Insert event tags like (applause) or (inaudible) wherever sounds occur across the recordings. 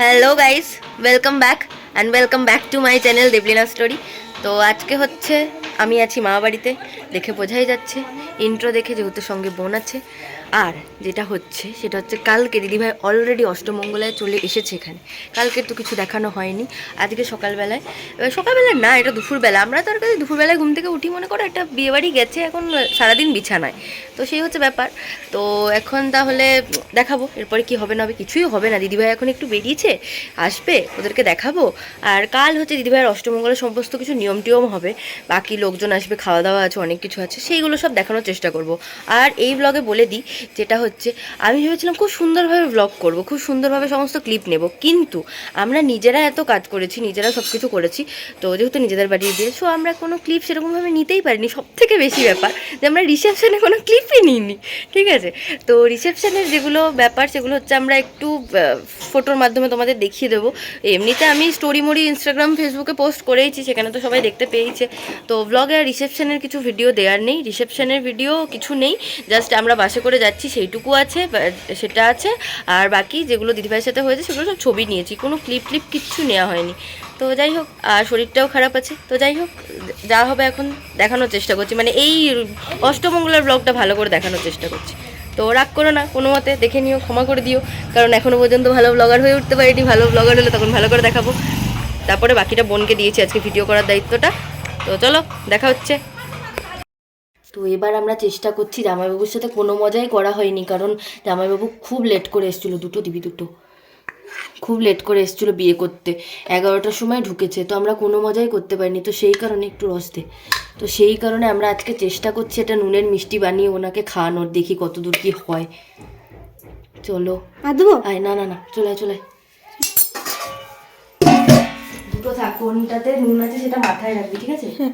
Hello guys welcome back and welcome back to my channel Debolina story তো আজকে হচ্ছে আমি আছি মা বাড়িতে, দেখে বোঝাই যাচ্ছে। ইন্ট্রো দেখে যেহেতু সঙ্গে বোন আছে। আর যেটা হচ্ছে, সেটা হচ্ছে কালকে দিদিভাই অলরেডি অষ্টমঙ্গলায় চলে এসেছে এখানে। কালকে তো কিছু দেখানো হয়নি। আজকে সকালবেলায়, এবার সকালবেলায় না, এটা দুপুরবেলা। আমরা তো আর কাছে দুপুরবেলায় ঘুম থেকে উঠি, মনে করো একটা বিয়েবাড়ি গেছে, এখন সারাদিন বিছানায়। তো সেই হচ্ছে ব্যাপার। তো এখন তাহলে দেখাবো, এরপরে কি হবে না হবে, কিছুই হবে না। দিদিভাই এখন একটু বেরিয়েছে, আসবে, ওদেরকে দেখাবো। আর কাল হচ্ছে দিদিভাইয়ের অষ্টমঙ্গলের সমস্ত কিছু নিয়ম টিয়ম হবে। বাকি লোকজন আসবে খাওয়া দাওয়া আছে, অনেক কিছু আছে, সেইগুলো সব দেখানোর চেষ্টা করব। আর এই ব্লগে বলে দিই যেটা হচ্ছে, আমি ভেবেছিলাম খুব সুন্দরভাবে ব্লগ করব, খুব সুন্দরভাবে সমস্ত ক্লিপ নেব। কিন্তু আমরা নিজেরা এত কাজ করেছি, নিজেরা সব কিছু করেছি, তো যেহেতু নিজেদের বাড়ি দিয়ে সো আমরা কোনো ক্লিপ সেরকমভাবে নিতেই পারিনি। সব থেকে বেশি ব্যাপার যে আমরা রিসেপশনে কোনো ক্লিপই নিইনি, ঠিক আছে? তো রিসেপশনের যেগুলো ব্যাপার, সেগুলো হচ্ছে আমরা একটু ফটোর মাধ্যমে তোমাদের দেখিয়ে দেবো। এমনিতে আমি স্টোরি মোরি ইনস্টাগ্রাম ফেসবুকে পোস্ট করেইছি, সেখানে তো সবাই দেখতে পেয়েছে তো ব্লগে রিসেপশনের কিছু ভিডিও দেওয়ার নেই। রিসেপশনের ভিডিও কিছু নেই জাস্ট আমরা বাসে করে যাচ্ছি সেইটুকু আছে সেটা আছে। আর বাকি যেগুলো দিদিভাইয়ের সাথে হয়েছে সেগুলো সব ছবি নিয়েছি, কোনো ক্লিপ ক্লিপ কিচ্ছু নেওয়া হয়নি। তো যাই হোক, আর শরীরটাও খারাপ আছে। তো যাই হোক, যা হবে এখন দেখানোর চেষ্টা করছি। মানে এই অষ্টমঙ্গলার ব্লগটা ভালো করে দেখানোর চেষ্টা করছি। তো রাগ করো না, কোনো মতে দেখে নিও, ক্ষমা করে দিও। কারণ এখনও পর্যন্ত ভালো ব্লগার হয়ে উঠতে পারিনি, ভালো ব্লগার হলে তখন ভালো করে দেখাবো। তারপরে বাকিটা বোনকে দিয়েছি আজকে ভিডিও করার দায়িত্বটা। তো চলো, দেখা হচ্ছে। তো এবার আমরা চেষ্টা করছি জামাইবাবুর সাথে কোনো মজাই করা হয়নি কারণ জামাইবাবু খুব লেট করে এসেছিল দুটো দিবি দুটো। খুব লেট করে এসেছিল বিয়ে করতে এগারোটার সময় ঢুকেছে তো আমরা কোনো মজাই করতে পারিনি তো সেই কারণে একটু রসতে তো সেই কারণে আমরা আজকে চেষ্টা করছি এটা নুনের মিষ্টি বানিয়ে ওনাকে খাওয়ানোর দেখি কত দূর কি হয়। চলো। আয় না না না চলে চলে দুটো থাক কোনটাতে নুন আছে সেটা মাথায় রাখবি ঠিক আছে? হ্যাঁ।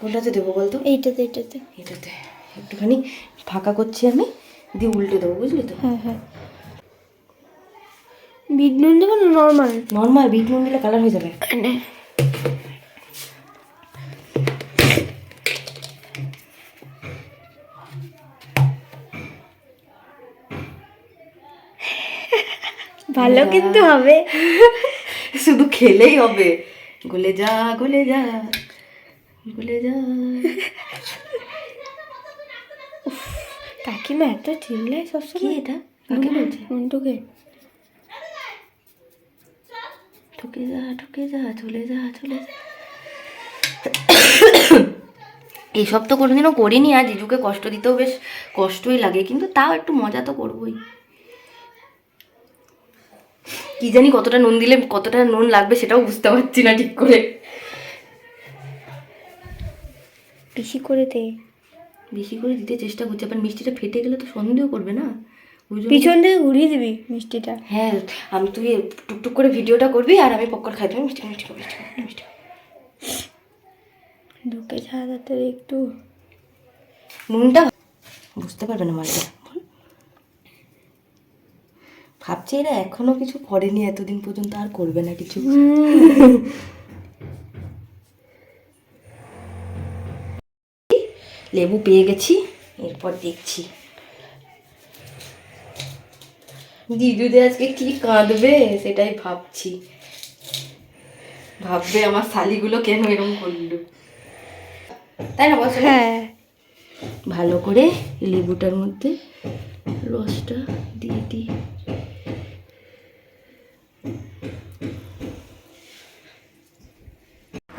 কোনটাতে দেবো বলতো? এইটাতে এইটাতে। এটাতে একটুখানি ফাঁকা করছি আমি দিয়ে উল্টে দেবো বুঝলি তো? হ্যাঁ হ্যাঁ। বিট নুন দেবো না নর্মাল নর্মাল বিট নুন দিলে কালার হয়ে যাবে। ভালো কিন্তু হবে। শুধু খেলেই হবে। গলে যা গলে যা। গলে যা কাকিমা এত চিল্লায় সবসময়। এটা? কাকে বলছে। নুনটুকে ঠকে যা ঠকে যা চলে যা চলে যা। এইসব তো কোনোদিনও করিনি আর জিজুকে কষ্ট দিতেও বেশ কষ্টই লাগে কিন্তু তাও একটু মজা তো করবোই। কি জানি কতটা নুন দিলে কতটা নুন লাগবে সেটাও বুঝতে পারছি না ঠিক করে। বেশি করে দে। বেশি করে দিতে চেষ্টা করছি আবার মিষ্টিটা ফেটে গেলে তো সন্দেহ করবে না? পিছন থেকে ঘুরিয়ে দিবি মিষ্টিটা। হ্যাঁ আমি তুই টুকটুক করে ভিডিওটা করবি আর আমি পকর খাই দেবো মিষ্টি মিষ্টি মিষ্টি ঢুকে তাতে একটু। নুনটা বুঝতে পারবে না মালটা বল। ভাবছি এরা এখনও কিছু করেনি এতদিন পর্যন্ত আর করবে না কিছু। (laughs) লেবু পেয়ে গেছি এরপর দেখছি। দিদুদে আজকে কি কাঁদবে সেটাই ভাবছি। ভাববে আমার শালিগুলো কেন এরকম করল। তাই না বল সোনা? হ্যাঁ। ভালো করে লেবুটার মধ্যে রসটা দিয়ে দিই।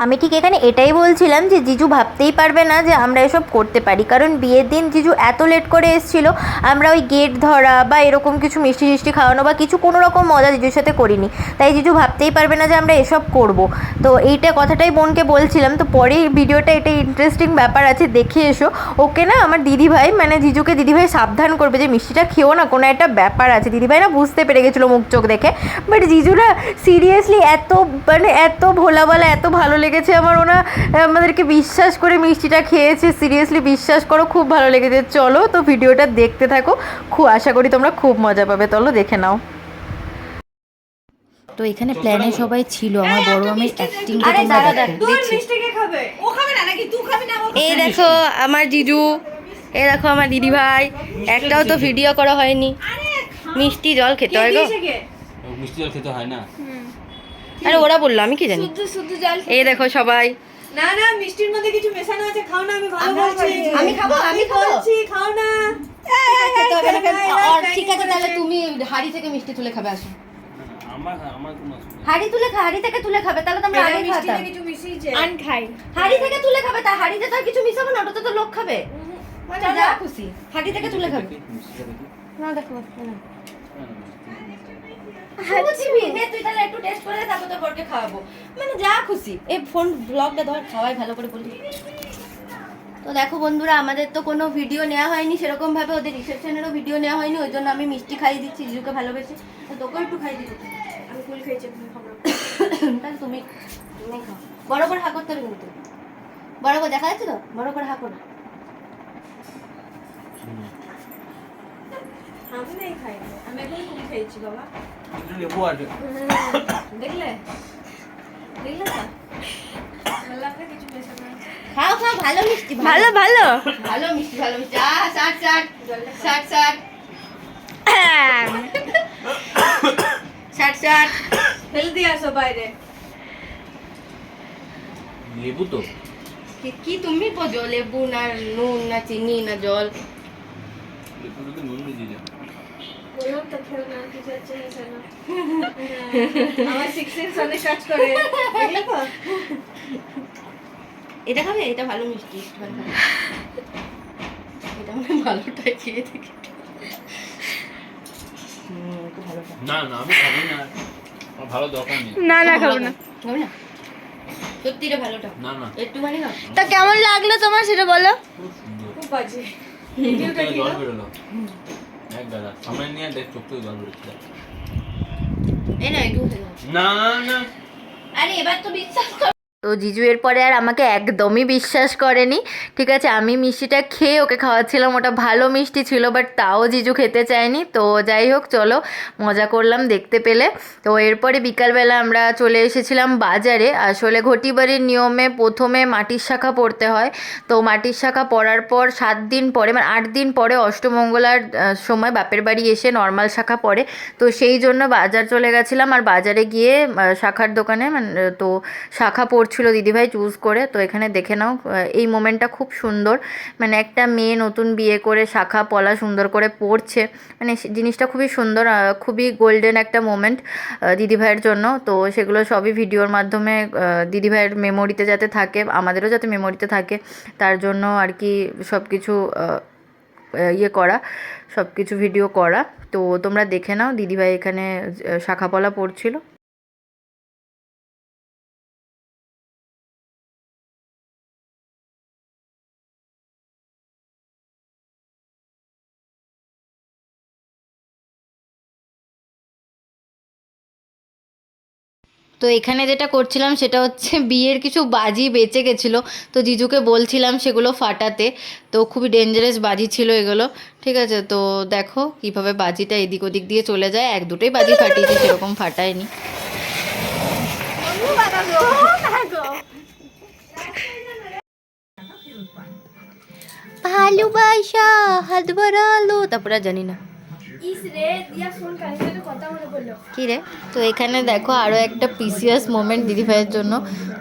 আমি ঠিক এখানে এটাই বলছিলাম যে জিজু ভাবতেই পারবে না যে আমরা এসব করতে পারি। কারণ বিয়ের দিন জিজু এত লেট করে এসেছিল, আমরা ওই গেট ধরা বা এরকম কিছু মিষ্টি টিষ্টি খাওয়ানো বা কিছু কোনো রকম মজা জিজুর সাথে করিনি। তাই জিজু ভাবতেই পারবে না যে আমরা এসব করব। তো এইটা কথাটাই বোনকে বলছিলাম। তো পরে ভিডিওটা এটা ইন্টারেস্টিং ব্যাপার আছে, দেখে এসো। ওকে না আমার দিদিভাই মানে জিজুকে দিদিভাই সাবধান করবে যে মিষ্টিটা খেও না, কোনো একটা ব্যাপার আছে। দিদিভাই না বুঝতে পেরে গেছিল মুখ চোখ দেখে। বাট জিজুরা সিরিয়াসলি এত মানে এত ভোলাবালা এত ভালো লেগেছে আমার ওনা আমাদেরকে বিশ্বাস করে মিষ্টিটা খেয়েছে সিরিয়াসলি বিশ্বাস করো খুব ভালো লেগেছে। চলো তো ভিডিওটা দেখতে থাকো খুব আশা করি তোমরা খুব মজা পাবে। চলো দেখে নাও। তো এখানে প্ল্যানে সবাই ছিল আমার বড় আমের অ্যাক্টিং আরে দাঁড়া দাঁড়া এই দেখো আমার জিজু এই দেখো আমার দিদি ভাই একটাও তো ভিডিও করা হয়নি। মিষ্টি জল খেতে হয় গো। মিষ্টি জল খেতে হয় না। আরে ওরা বলল আমি কি জানি? শুদ্ধ শুদ্ধ জল এই দেখো সবাই। না না মিষ্টির মধ্যে কিছু মেশানো আছে খাও না আমি ভালো বলছি। আমি খাব আমি বলছি? খাও না। ঠিক আছে তাহলে তুমি হাড়ি থেকে মিষ্টি তুলে খাবে আসো। হাড়ি তুলে খা হাড়ি থেকে তুলে খাবে তাহলে তো আমরা আগে খাতাম। আন খাই। হাড়ি থেকে তুলে খাবে তা হাড়িতে তো আর কিছু মিশাবো না ওটাতে তো লোক খাবে। মানে যা। খুশি। হাড়ি থেকে তুলে খাবে। না দেখো না না, না, মিষ্টি। বুঝিবি নে তুই তাহলে একটু টেস্ট করে তারপর তোর বরকে খাওয়াবো। মানে যা খুশি। এই ফোন ব্লগটা ধর খাওয়াই ভালো করে বলি তো দেখো বন্ধুরা আমাদের তো কোনো ভিডিও নেওয়া হয়নি সেরকম ভাবে ওদের রিসেপশনেরও ভিডিও নেওয়া হয়নি ওই জন্য আমি মিষ্টি খাইয়ে দিচ্ছি জিজুকে ভালোবেসে। তোকেও একটু খাইয়ে দিচ্ছি আমি ফুল খেয়েছি তুমি। তাহলে তুমি তুমি খাও। বড় করে হা করতে হবে কিন্তু। বড় করে দেখা যাচ্ছে তো? বড় করে হা করো আমি নাই খাই আমি এখন ফুল খেয়েছি বাবা লেবু আছে দেখলে দেখলে না কিছু মেশানো আছে খাও খাও ভালো মিষ্টি ভালো ভালো ভালো মিষ্টি ভালো মিষ্টি আ ষাট ষাট হেলদি আসো বাইরে লেবু তো কি- কি তুমি বোঝো লেবু না নুন না চিনি না জল লেবুটাতে নুন দিয়ে বললাম তো খেল না কিছু আছে মেশানো আমার সিক্স সেন্স অনেক কাজ করে দেখলে তো এটা খাবে? এটা ভালো মিষ্টি খাবে। এটা মানে ভালোটাই খেয়ে দেখি। না না আমি খাব না। ভালো দরকার নেই। না না খাব না। খাবে না? সত্যি ভালোটা না না। একটুখানি তা কেমন লাগল তোমার সেটা বলো? খুব বাজে। এক দাদা সামনে নিয়ে দেখ চোখ থেকে জল বেরোচ্ছে না। না আরে এবার তো বিশ্বাস তো জিজু এরপরে আর আমাকে একদমই বিশ্বাস করেনি। ঠিক আছে, আমি মিষ্টিটা খেয়ে ওকে খাওয়াচ্ছিলাম। ওটা ভালো মিষ্টি ছিল বাট তাও জিজু খেতে চায়নি। তো যাই হোক, চলো, মজা করলাম দেখতে পেলে। তো এরপরে বিকালবেলা আমরা চলে এসেছিলাম বাজারে। আসলে ঘটিবাড়ির নিয়মে প্রথমে মাটির শাখা পড়তে হয়। তো মাটির শাখা পড়ার পর সাত দিন পরে মানে আট দিন পরে অষ্টমঙ্গলার সময় বাপের বাড়ি এসে নর্মাল শাখা পড়ে। তো সেই জন্য বাজার চলে গেছিলাম। আর বাজারে গিয়ে শাখার দোকানে মানে তো শাখা পড়ছিল দিদিভাই চুজ করে। তো এখানে দেখে নাও এই মোমেন্টটা খুব সুন্দর। মানে একটা মেয়ে নতুন বিয়ে করে, শাখা পলা সুন্দর করে পড়ছে। মানে জিনিসটা খুবই সুন্দর খুবই গোল্ডেন একটা মোমেন্ট দিদিভাইয়ের জন্য। তো সেগুলো সবই ভিডিওর মাধ্যমে দিদিভাইয়ের মেমোরিতে যাতে থাকে, আমাদেরও যাতে মেমোরিতে থাকে, তার জন্য আর কি সব কিছু ইয়ে করা সব কিছু ভিডিও করা। তো তোমরা দেখে নাও, দিদিভাই এখানে শাখাপলা পড়ছিল। তো এখানে যেটা করছিলাম সেটা হচ্ছে (laughs) বিয়ের কিছু বাজি বেঁচে গেছিল। তো জিজুকে বলছিলাম সেগুলো ফাটাতে। তো খুবই ডেঞ্জারাস বাজি ছিল এগুলো। ঠিক আছে, তো দেখো কীভাবে বাজিটা এদিক ওদিক দিয়ে চলে যায়। এক দুটোই বাজি ফাটিয়েছি, সেরকম ফাটায়নি। ভালোবাসা, হাত বাড়ালো, তারপরে জানি না। কি রে? তো এখানে দেখো আরও একটা পিসিয়াস মোমেন্ট দিদিভাইয়ের জন্য।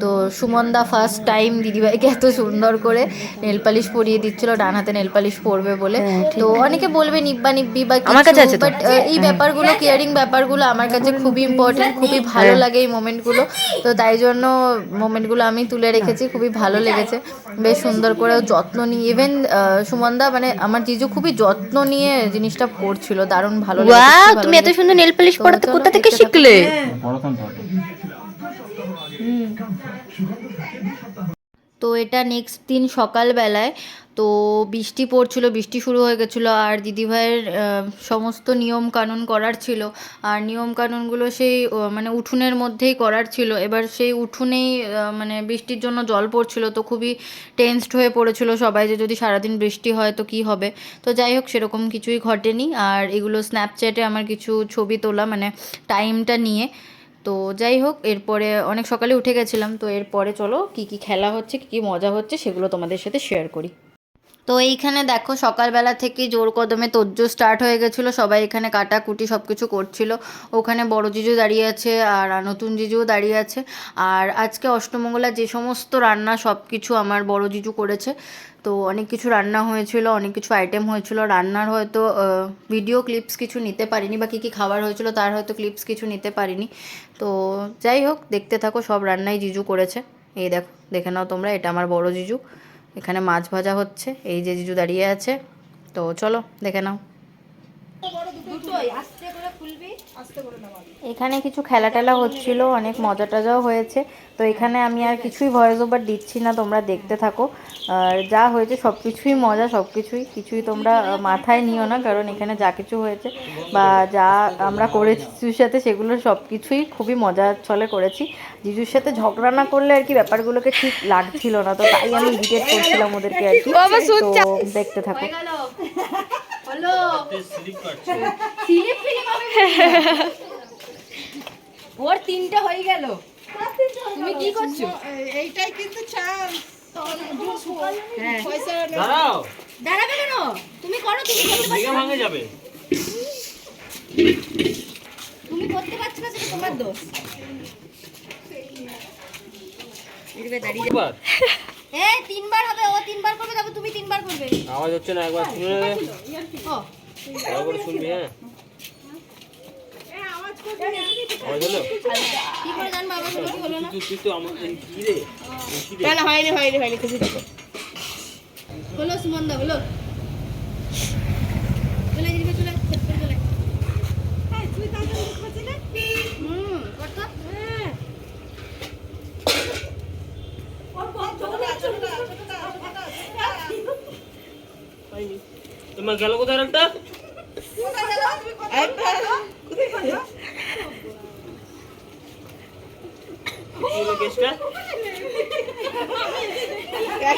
তো সুমনদা ফার্স্ট টাইম দিদিভাইকে এত সুন্দর করে নেল পালিশ পরিয়ে দিচ্ছিল ডান হাতে নেল পালিশ পরবে বলে। তো অনেকে বলবে নিব্বা নিব্বি বা হ্যাঁ, আমার কাছে আছে বাট এই ব্যাপারগুলো কেয়ারিং ব্যাপারগুলো আমার কাছে খুবই ইম্পর্টেন্ট খুবই ভালো হ্যাঁ। লাগে এই মোমেন্টগুলো তো তাই জন্য মোমেন্টগুলো আমি তুলে রেখেছি খুবই ভালো লেগেছে। বেশ সুন্দর করে যত্ন নিয়ে ইভেন সুমনদা মানে আমার জিজু খুবই যত্ন নিয়ে জিনিসটা করছিল। দারুণ ভালো লেগেছে, ওয়াও তুমি এত সুন্দর নেল পলিশ পড়াতে কোথা থেকে শিখলে? তো তো এটা নেক্সট দিন সকালবেলায় তো বৃষ্টি পড়ছিল, বৃষ্টি শুরু হয়ে গেছিল আর দিদিভাইয়ের সমস্ত নিয়ম কানুন করার ছিল। আর নিয়ম কানুনগুলো সেই মানে উঠোনের মধ্যেই করার ছিল। এবার সেই উঠোনেই মানে বৃষ্টির জন্য জল পড়ছিল তো খুবই টেনসড হয়ে পড়েছিল সবাই যে যদি সারাদিন বৃষ্টি হয় তো কি হবে। তো যাই হোক, সেরকম কিছুই ঘটেনি। আর এগুলো স্ন্যাপচ্যাটে আমার কিছু ছবি তোলা মানে টাইমটা নিয়ে। তো যাই হোক, এরপরে অনেক সকালে উঠে গেছিলাম। তো এরপরে চলো কি কি খেলা হচ্ছে, কি কি মজা হচ্ছে, সেগুলো তোমাদের সাথে শেয়ার করি। তো এইখানে দেখো সকালবেলা থেকে জোর কদমে তোজ্জো স্টার্ট হয়ে গেছিল, সবাই এখানে কাটাকুটি সব কিছু করছিল। ওখানে বড় জিজু দাঁড়িয়ে আছে আর নতুন জিজুও দাঁড়িয়ে আছে। আর আজকে অষ্টমঙ্গলা যে সমস্ত রান্না সব কিছু আমার বড় জিজু করেছে। তো অনেক কিছু রান্না হয়েছিল, অনেক কিছু আইটেম হয়েছিল। রান্নার হয়তো ভিডিও ক্লিপস কিছু নিতে পারিনি বা কী কী খাবার হয়েছিল তার হয়তো ক্লিপস কিছু নিতে পারিনি। তো যাই হোক, দেখতে থাকো সব রান্নাই জিজু করেছে। এই দেখো, দেখে নাও তোমরা, এটা আমার বড় জিজু। এখানে মাছ ভাজা হচ্ছে। এই যে জিজু দাঁড়িয়ে আছে। তো চলো দেখে নাও। এখানে কিছু খেলা টেলা হচ্ছিল অনেক মজা টজাও হয়েছে। তো এখানে আমি আর কিছুই ভয়েস ওভার দিচ্ছি না তোমরা দেখতে থাকো। আর যা হয়েছে সব কিছুই মজা সব কিছুই কিছুই তোমরা মাথায় নিও না কারণ এখানে যা কিছু হয়েছে বা যা আমরা করেছি জিজুর সাথে সেগুলো সব কিছুই খুবই মজার ছলে করেছি। জিজুর সাথে ঝগড়া না করলে আর কি ব্যাপারগুলোকে ঠিক লাগছিল না তো তাই আমি ইরিটেট করছিলাম ওদেরকে আর কি। তো দেখতে থাকো। স্লিপ কাটছে ওর তিনটা হয়ে গেল। তুমি কি করছ? এইটাই কিন্তু চান পয়সা দাঁড়াও। দাঁড়াবে কেন? তুমি করো তুমি করতে ভেঙে ভাঙে যাবে। তুমি করতে পারছ না সেটা তোমার দোষ। এদিকে দাঁড়িয়ে এ তিনবার হবে ও তিনবার করবে তারপর তুমি তিনবার করবে। আওয়াজ হচ্ছে না একবার শুনে নেবে? ভালো করে শুনবি হ্যাঁ? হলো? দা করে জানব আমার কোনো কি হলো না তুই তুই তো আমার এই কি রে এই কি রে না হয়নি হয়নি হয়নি খুশি থাকো হলো সুমনদা হলো চলে দিবি চলে সেট করে চলে হুম করতো তোমার গেল কোথায় একটা কেসটা।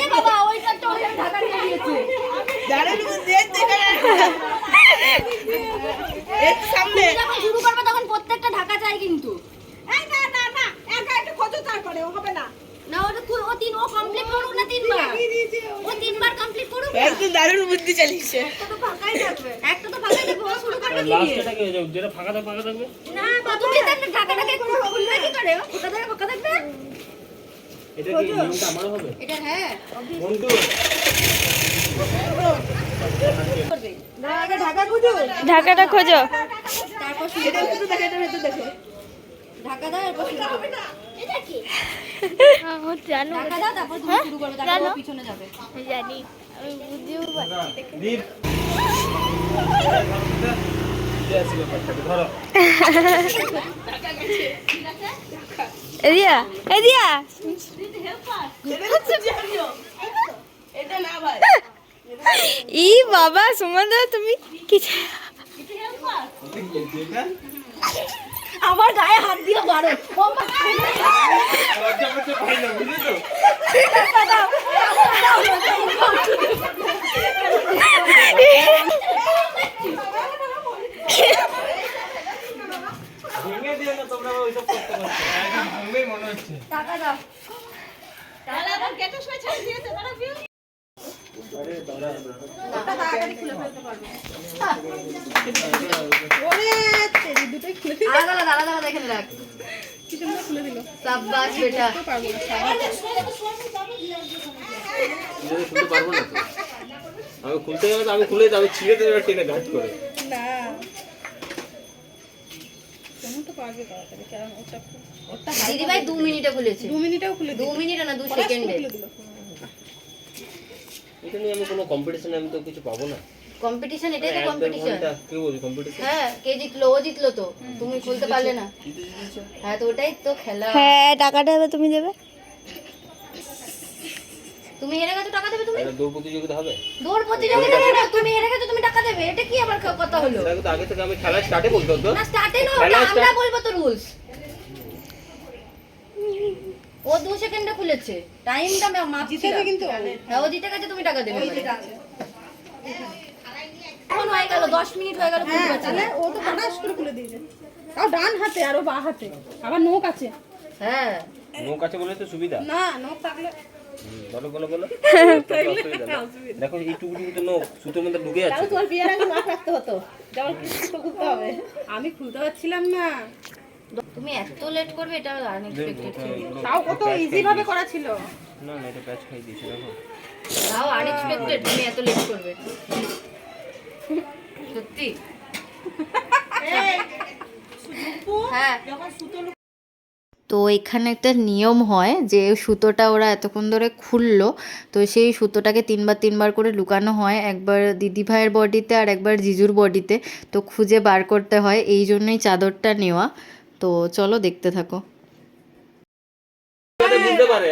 এ বাবা ওইটা তো ওই ঢাকা দিয়ে দিয়েছে। দাঁড়ান দেখ দেখা এর সামনে যখন শুরু করবে তখন প্রত্যেকটা ঢাকা চাই কিন্তু। না না না একা একটু খোঁজো তারপরে হবে না। না ওটা ও তিন ও কমপ্লিট করুক না তিনবার। ও তিনবার দারুণ বুদ্ধি চালিয়েছে। একটা তো ফাঁকাই থাকবে। শুরু করবে কি? হয়ে যাবে? যেটা থাকবে ফাঁকা থাকবে? না তুমি তার কি করে? ওটা থেকে ফাঁকা থাকবে? এটা কি নিয়মটা আমারও হবে? এটা হ্যাঁ মন্টু ঢাকাটা খোঁজো। তারপর শুরু একটু দেখো এটা ভেতর দেখো। ঢাকা দাও এরপর শুরু করবে এটা কি? জানো। ঢাকা দাও তারপর তুমি শুরু করবে তারপর পিছনে যাবে। জানি। আমি বুঝতেও পারছি দীপ এদিয়া এদিয়া এটা না ভাই ই বাবা সুমন তুমি কি আমার গায়ে হাত দিয়ে বারো ও মা। লজ্জা করতে পারি না বুঝলি তো ভেঙে দিও। না তোমরা আবার মনে টাকা তেরি আমি খুলতে যাব তো আমি খুলে যাব ছিঁড়ে দেবে টেনে ঘাট করে না কেমন তো পারবে তাড়াতাড়ি কারণ ও চাপ ওটা দিদি ভাই দু মিনিটে খুলেছে দু মিনিটেও খুলে দু মিনিটে না দু সেকেন্ডে। এটা নিয়ে আমি কোনো কম্পিটিশনে আমি তো কিছু পাবো না। কম্পিটিশন এটাই তো কম্পিটিশন কে বলছি কম্পিটিশন হ্যাঁ কে জিতলো ও জিতলো তো। তুমি খুলতে পারলে না। হ্যাঁ তো ওটাই তো খেলা। হ্যাঁ টাকাটা এবার তুমি দেবে। তুমি হেরে গেছো টাকা দেবে তুমি? দৌড় প্রতিযোগিতা হবে? দৌড় প্রতিযোগিতা না তুমি হেরে গেছো তুমি টাকা দেবে। এটা কি আবার কথা হলো? আগে থেকে আমি খেলা স্টার্টে বলতে না স্টার্টে না আমরা বলব তো রুলস ও দু সেকেন্ডে খুলেছে। টাইমটা মাপছি কিন্তু। হ্যাঁ ও জিতে গেছে তুমি টাকা দেবে। এখন হয়ে গেল দশ মিনিট হয়ে গেল তাহলে না। ও তো করে খুলে দিয়েছে। তাও ডান হাতে আরও বা হাতে। আবার নোক আছে। হ্যাঁ। নৌক আছে বলে তো সুবিধা। না নোক থাকলে বলো বলো বলো। (laughs) দেখো এই তো নোক সুতোর মধ্যে ঢুকে যাচ্ছে। তোমার বিয়ের আগে মাপ রাখতে হতো। যেমন খুলতে হবে। আমি খুলতে পারছিলাম না। তুমি এত লেট করবে এটা আনএক্সপেক্টেড ছিল তাও কত ইজি ভাবে করা ছিল না না এটা প্যাচ খাই দিয়েছে দেখো। তাও আনএক্সপেক্টেড তুমি এত লেট করবে। সত্যি? হ্যাঁ। তো এখানে একটা নিয়ম হয় যে সুতোটা ওরা এতক্ষণ ধরে খুললো তো সেই সুতোটাকে তিনবার তিনবার করে লুকানো হয় একবার দিদি ভাইয়ের বডিতে আর একবার জিজুর বডিতে তো খুঁজে বার করতে হয় এই জন্যই চাদরটা নেওয়া। তো চলো দেখতে থাকো।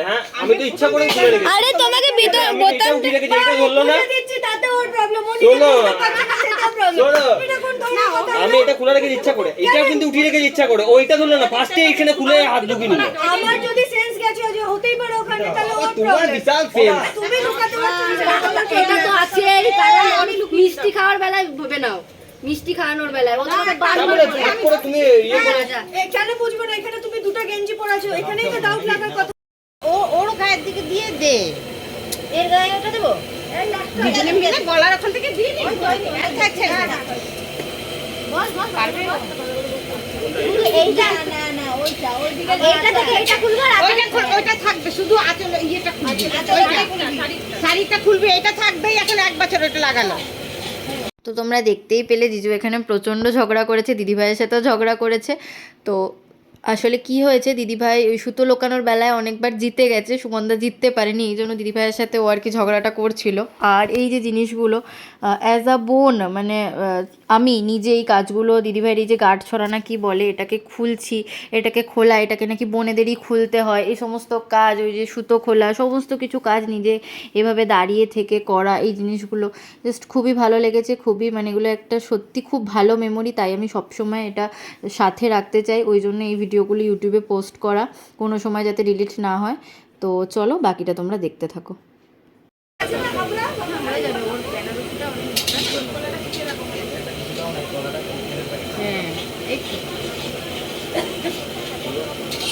হ্যাঁ? আমি আরে তোমাকে বলল না? তাতে ওর প্রবলেম এটা খুলে রেখেছি ইচ্ছা করে। এটাও কিন্তু উঠিয়ে রেখেছি ইচ্ছা করে। ওইটা ধরলো না ফার্স্টে এখানে খুলে হাত ঢুকিয়ে নিল। আমার যদি সেন্স গেছে যে হতেই পারে ওখানে তাহলে ওর তোমার বিশাল ফেম তুমি লুকাতে পারছ এটা তো আছে কারণ মিষ্টি খাওয়ার বেলায় ভেবে নাও। মিষ্টি খাওয়ানোর বেলায়। তুমি ইয়ে করে এখানে বুঝবে না এখানে তুমি দুটো গেঞ্জি পরাছো এখানেই তো ডাউট লাগার কথা। ও ওর গায়ের দিকে দিয়ে দে। এর গায়ে ওটা দেবো? দুজনে মিলে গলার ওখান থেকে দিয়ে দিই থাক থাক এইটা? না না ওইটা ওই এইটা থেকে এইটা খুলবো ওইটা ওইটা থাকবে শুধু আঁচল ইয়েটা খুলবে। শাড়িটা খুলবে এটা থাকবেই এখন এক বছর ওটা লাগানো তো তোমরা দেখতেই পেলে জিজু এখানে প্রচণ্ড ঝগড়া করেছে দিদিভাইয়ের সাথেও ঝগড়া করেছে। তো আসলে কি হয়েছে? দিদিভাই ওই সুতো লোকানোর বেলায় অনেকবার জিতে গেছে সুগন্ধা জিততে পারেনি, এই জন্য দিদিভাইয়ের সাথে ও আর কি ঝগড়াটা করছিল। আর এই যে জিনিসগুলো অ্যাজ আ বোন মানে আমি নিজে এই কাজগুলো, দিদিভাইয়ের এই যে গার্ড ছড়ানা কি বলে, এটাকে খুলছি, এটাকে খোলা, এটাকে নাকি বোনেদেরই খুলতে হয়, এই সমস্ত কাজ, ওই যে সুতো খোলা, সমস্ত কিছু কাজ নিজে এভাবে দাঁড়িয়ে থেকে করা, এই জিনিসগুলো জাস্ট খুবই ভালো লেগেছে, খুবই মানে এগুলো একটা সত্যি খুব ভালো মেমোরি তাই আমি সবসময় এটা সাথে রাখতে চাই, ওই জন্য এই ভিডিওগুলো ইউটিউবে পোস্ট করা কোনো সময় যাতে ডিলিট না হয়। তো চলো বাকিটা তোমরা দেখতে থাকো।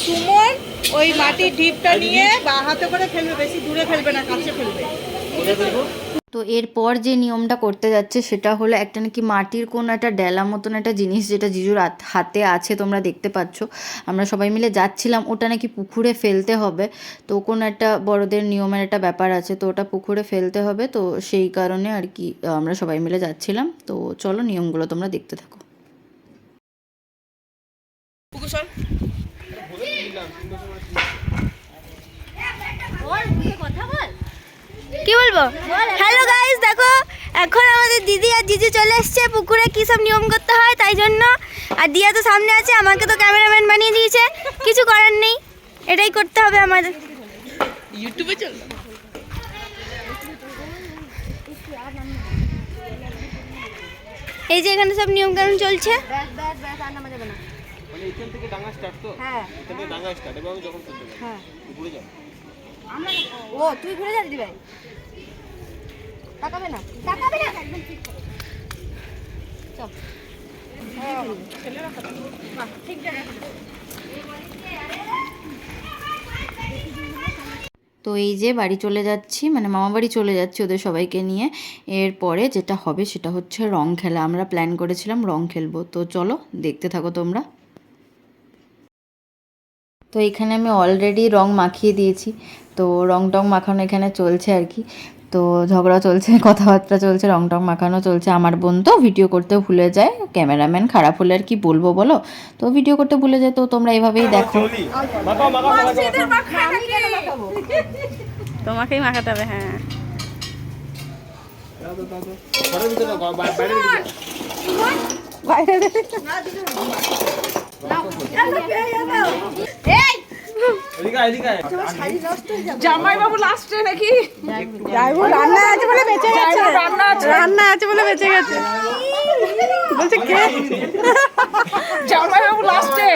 সুমন ওই মাটির ঢিপটা নিয়ে বা হাতে করে ফেলবে বেশি দূরে ফেলবে না কাছে ফেলবে? তো এরপর যে নিয়মটা করতে যাচ্ছে সেটা হলো একটা নাকি মাটির কোনো একটা ডেলা মতন একটা জিনিস যেটা জিজুর হাতে আছে তোমরা দেখতে পাচ্ছ আমরা সবাই মিলে যাচ্ছিলাম ওটা নাকি পুকুরে ফেলতে হবে তো কোনো একটা বড়দের নিয়মের একটা ব্যাপার আছে তো ওটা পুকুরে ফেলতে হবে তো সেই কারণে আর কি আমরা সবাই মিলে যাচ্ছিলাম তো চলো নিয়মগুলো তোমরা দেখতে থাকো কি বলব? হ্যালো গাইস দেখো এখন আমাদের দিদি আর জিজু চলে এসছে পুকুরে কী সব নিয়ম করতে হয় তাই জন্য। আর দিয়া তো সামনে আছে আমাকে তো ক্যামেরাম্যান বানিয়ে দিয়েছে কিছু করার নেই এটাই করতে হবে আমাদের। ইউটিউবে চল। এই যে এখানে সব নিয়ম কানুন চলছে মানে এখান থেকে ডাঙা স্টার্ট তো? হ্যাঁ। এখান থেকে ডাঙা স্টার্ট এবং যখন হ্যাঁ। উপরে যাও। ও, তুই ঘুরে যা দিদি ভাই। তাকাবে না তাকাবে না। করে তো এই যে বাড়ি চলে যাচ্ছি মানে মামা বাড়ি চলে যাচ্ছি ওদের সবাইকে নিয়ে। এরপরে যেটা হবে সেটা হচ্ছে রং খেলা। আমরা প্ল্যান করেছিলাম রং খেলব। তো চলো, দেখতে থাকো তোমরা। তো এখানে আমি অলরেডি রং মাখিয়ে দিয়েছি। তো রং টং মাখানো এখানে চলছে আর কি। তো ঝগড়া চলছে (laughs) কথাবার্তা চলছে রং টং মাখানো চলছে। আমার বোন তো ভিডিও করতে ভুলে যায় ক্যামেরাম্যান খারাপ হলে আর কি বলব বলো? তো ভিডিও করতে ভুলে যায় তো তোমরা এইভাবেই দেখো। তোমাকেই মাখাতে হবে হ্যাঁ। বাইরে জামাই বাবু লাস্টে নাকি? রান্না আছে বলে বেঁচে গেছে। রান্না আছে। বলে বেঁচে গেছে। বলছে কে? জামাই বাবু লাস্টে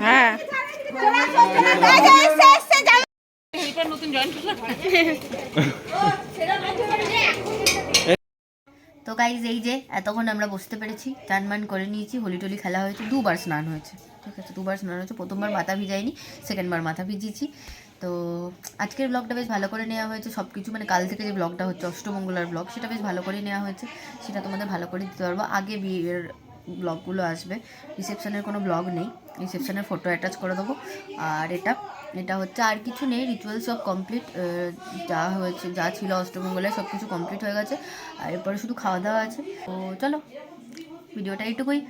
হ্যাঁ। তো তো গাইজ এই যে এতক্ষণ আমরা বসতে পেরেছি চান মান করে নিয়েছি হোলি টোলি খেলা হয়েছে, দুবার স্নান হয়েছে, ঠিক আছে? দুবার স্নান হয়েছে, প্রথমবার মাথা ভিজাইনি সেকেন্ডবার মাথা ভিজিয়েছি। তো আজকের ব্লগটা বেশ ভালো করে নেওয়া হয়েছে সব কিছু মানে কাল থেকে যে ব্লগটা হচ্ছে, অষ্টমঙ্গলার ব্লগ সেটা বেশ ভালো করে নেওয়া হয়েছে, সেটা তোমাদের ভালো করে দিতে পারব। আগে বিয়ের ব্লগগুলো আসবে রিসেপশনের কোনো ব্লগ নেই। রিসেপশনের ফটো অ্যাটাচ করে দেবো। আর এটা এটা হচ্ছে আর কিছু নেই রিচুয়াল সব কমপ্লিট যা হয়েছে, যা ছিল অষ্টমঙ্গলে সব কিছু কমপ্লিট হয়ে গেছে। আর এরপরে শুধু খাওয়া দাওয়া আছে। তো চলো, ভিডিওটা এইটুকুই।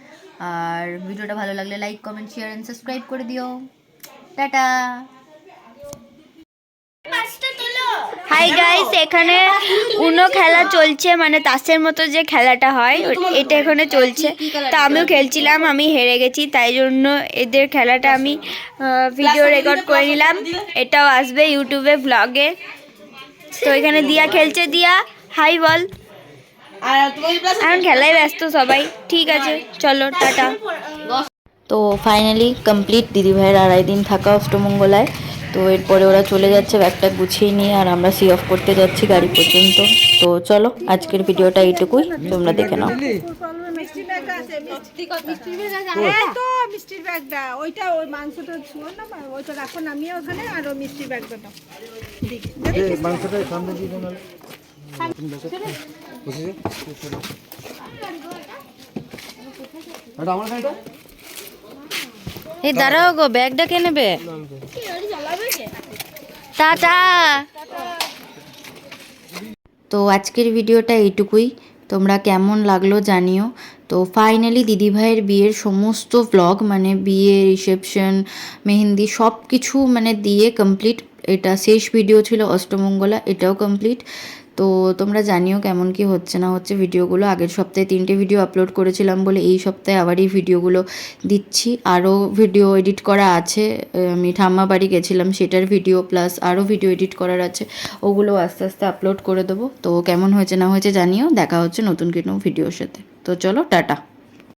আর ভিডিওটা ভালো লাগলে like comment share and subscribe করে দিও। টাটা! হাই গাইস এখানে উনো খেলা চলছে মানে তাসের মতো যে খেলাটা হয়, এটা এখানে চলছে। তা আমিও খেলছিলাম, আমি হেরে গেছি, তাই জন্য এদের খেলাটা আমি ভিডিও রেকর্ড করে নিলাম। এটাও আসবে ইউটিউবে ব্লগে তো এখানে দিয়া খেলছে, দিয়া। হাই বল। এখন খেলায় ব্যস্ত সবাই। ঠিক আছে, চলো, টাটা। তো ফাইনালি কমপ্লিট দিদিভাইয়ের আড়াই দিন থাকা অষ্টমঙ্গলায়। তো এরপরে ওরা চলে যাচ্ছে ব্যাগটা গুছিয়ে নিয়ে আর আমরা সি অফ করতে যাচ্ছি গাড়ি পর্যন্ত। তো চলো আজকের ভিডিওটা এইটুকুই তোমরা দেখে নাও। মিষ্টির ব্যাগ আছে তো মিষ্টির ব্যাগটা ওইটা ওই মাংসটা ছুঁয়ো না ওইটা রাখো নামিয়ে ওখানে আর ওই মিষ্টির ব্যাগটা দাও। এই দাঁড়াও গো, ব্যাগটা কে নেবে? তো আজকের ভিডিওটা এইটুকুই। তোমরা কেমন লাগল জানিও। তো ফাইনালি দিদিভাইয়ের বিয়ের সমস্ত ব্লগ মানে বিয়ে রিসেপশন মেহেন্দি সব কিছু মানে দিয়ে কমপ্লিট এটা শেষ ভিডিও ছিল অষ্টমঙ্গলা, এটাও কমপ্লিট তো তোমরা জানিও কেমন কি হচ্ছে না হচ্ছে ভিডিওগুলো। আগের সপ্তাহে তিনটে ভিডিও আপলোড করেছিলাম বলে এই সপ্তাহে আবারই ভিডিওগুলো দিচ্ছি। আরও ভিডিও এডিট করা আছে। আমি ঠাম্মা বাড়ি গেছিলাম, সেটার ভিডিও প্লাস আরও ভিডিও এডিট করার আছে। ওগুলো আস্তে আস্তে আপলোড করে দেবো। তো কেমন হয়েছে না হয়েছে জানিও। দেখা হচ্ছে নতুন কোনো ভিডিওর সাথে। তো চলো, টাটা।